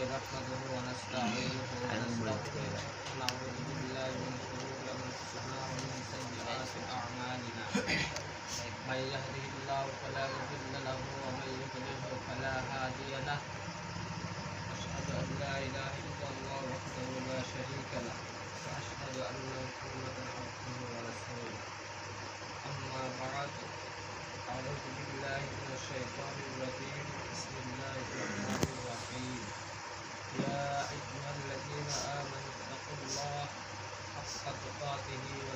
نحمده ونستعينه ونستغفره ونعوذ بالله من شرور أنفسنا ومن سيئات أعمالنا. من يهده الله فلا مضل له ومن يضلله فلا هادي له. أشهد أن لا إله إلا الله وحده لا شريك له. وأشهد أن in you.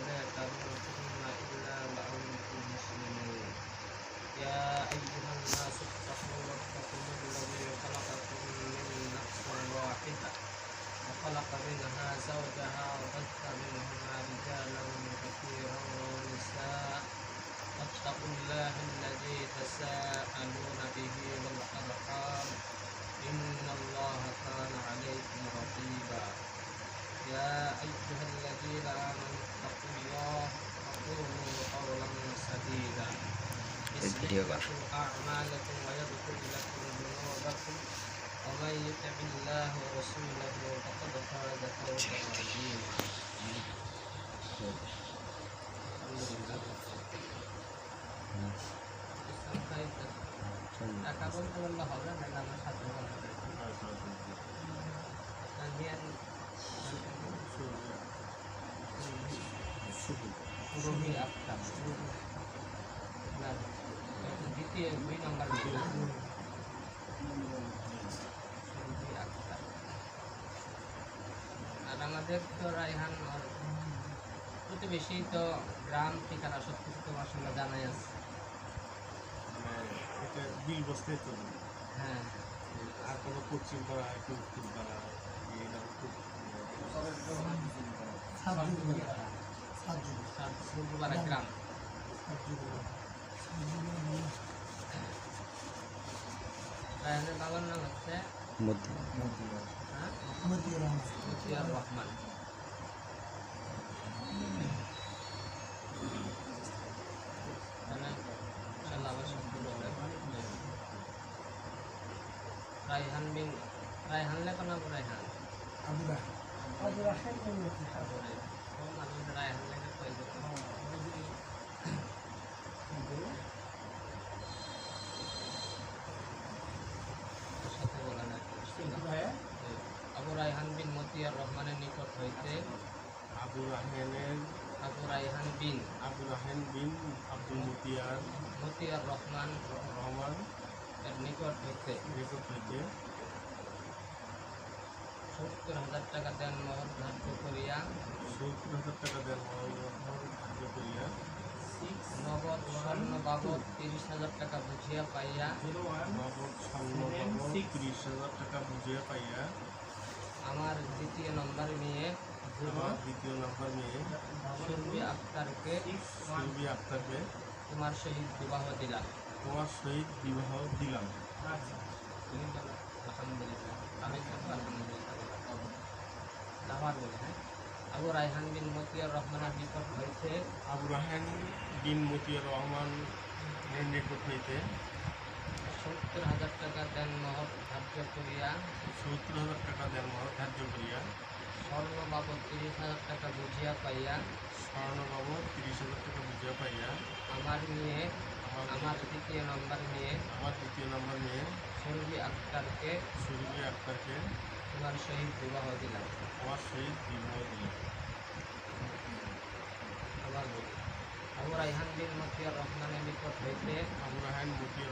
يصلح الفيديو بقى. لكم أعمالكم ويغفر لكم ذنوبكم ومن يطع الله ورسوله রবি আক্তার আর আমাদের তো রায়হান আর প্রতিবেশী তো গ্রাম ঠিকানা সব কিছু তোমার সঙ্গে জানাই আছে এটা বিল বসতে তো হ্যাঁ আর কোনো পশ্চিম পাড়া একটু উত্তর পাড়া এইটা খুব সবগুলো গ্রাম রায়হানের বাবার নাম হচ্ছে হ্যাঁ মতিয়ার রহমান মানে। রায়হান বিন রায়হান লেখা নাম রায়হান আবু রায়হান কইবে সাথে বলা না আবু রায়হান বিন মতিয়ার রহমানের নিকট হইতে আবু রাহেনের আবু রায়হান বিন আবু রাহেন বিন আব্দুল মতিয়ার মতিয়ার রহমান রহমান এর নিকট হইতে। রেকর্ড হইতে। সত্তর হাজার টাকা দেন মহর ধার্য করিয়া। সত্তর হাজার টাকা দেন ধার্য করিয়া। নগদ স্বর্ণ বাবদ তিরিশ হাজার টাকা বুঝিয়া পাইয়া। নগদ স্বর্ণ বাবদ তিরিশ হাজার টাকা বুঝিয়া পাইয়া। আমার দ্বিতীয় নম্বর মেয়ে আমার দ্বিতীয় নাম্বার মেয়ে সুরবি আক্তারকে সুরবি আক্তারকে তোমার সহিত বিবাহ দিলাম। তোমার সহিত বিবাহ দিলাম। আলহামদুলিল্লাহ। আমি আবার বলি হ্যাঁ? আবু রায়হান বিন মতিয়ার রহমানের নিকট হইতে আবু রাহেন বিন মতিয়ার রহমান নিকট হইতে সত্তর হাজার টাকা দেন মহর ধার্য করিয়া। সত্তর হাজার টাকা দেন মহর ধার্য করিয়া। স্বর্ণ বাবদ তিরিশ হাজার টাকা বুঝিয়া পাইয়া। স্বর্ণ বাবদ তিরিশ হাজার টাকা বুঝিয়া পাইয়া। আমার মেয়ে আমার দ্বিতীয় নম্বর মেয়ে। আমার দ্বিতীয় নম্বর মেয়ে। সুরভি আক্তারকে সুরভি আক্তারকে তোমার সহিত বিবাহ দিলাম। আমার সহিত বিবাহ দিলাম আবার বলি বিন রহমানের নিকট হইতে বিন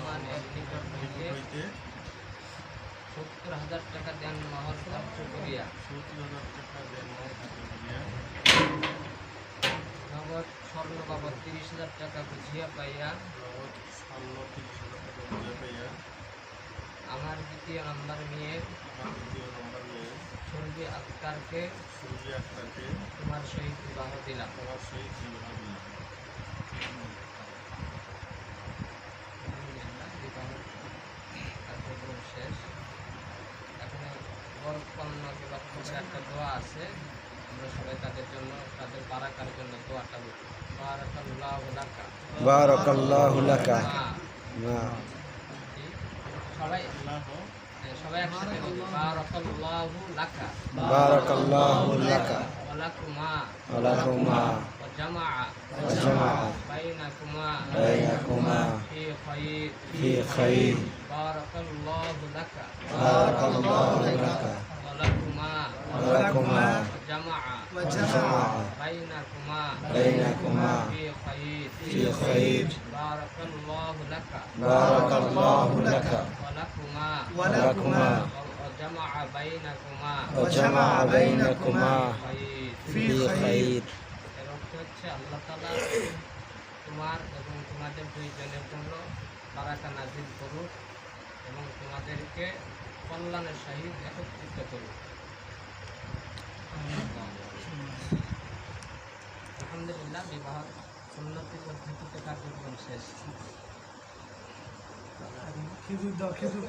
রহমান নিকট হইতে সত্তর হাজার টাকা দেন মহর ধার্য করিয়া। সত্তর হাজার টাকা দেন মহর ধার্য করিয়া। নগদ স্বর্ণ বাবদ তিরিশ হাজার টাকা বুঝিয়া পাইয়া নগদ স্বর্ণ তিরিশ হাজার টাকা বুঝিয়া পাইয়া। আমার দ্বিতীয় নম্বর নিয়ে আমার দ্বিতীয় নম্বর মেয়ে আক্তারকে সুরভি আক্তারকে তোমার সহিত বিবাহ দিলাম আমার সহিত বিবাহ দিলাম একটা দোয়া আছে। আমরা সবাই তাদের জন্য তাদের বারাকার জন্য দোয়াটা বলি। বারাকাল্লাহু লাকা। বারাকাল্লাহু লাকা। সবাই আল্লাহ। সবাই একসাথে বলি বারাকাল্লাহু লাকা বারাকাল্লাহু লাকা ওয়া লাকুমা ওয়া লাকুমা ওয়া জামাআ ওয়া জামাআ বাইনাকুমা বাইনাকুমা ফি খায়র ফি খাইর বারাকাল্লাহু লাকা বারাকাল্লাহু লাকা ওয়া লাকুমা ওয়া লাকুমা ওয়া জামাআ ওয়া জামাআ বাইনাকুমা বাইনাকুমা ফি খায়র ফি খাইর বারাকাল্লাহু লাকা বারাকাল্লাহু লাকা ওয়া লাকুমা ওয়া লাকুমা وجمع بينكما ওয়া জামাআ বাইনাকুমা خير ফি খাইর এর অর্থ হচ্ছে আল্লাহ তালা তোমার এবং তোমাদের দুইজনের জন্য বারাকা নাজিল করুক এবং তোমাদেরকে কল্যাণের সহিত একত্রিত করুক আলহামদুলিল্লাহ বিবাহ উন্নতি পদ্ধতিতে কার্যক্রম শেষ খেজুর দাও খেজুর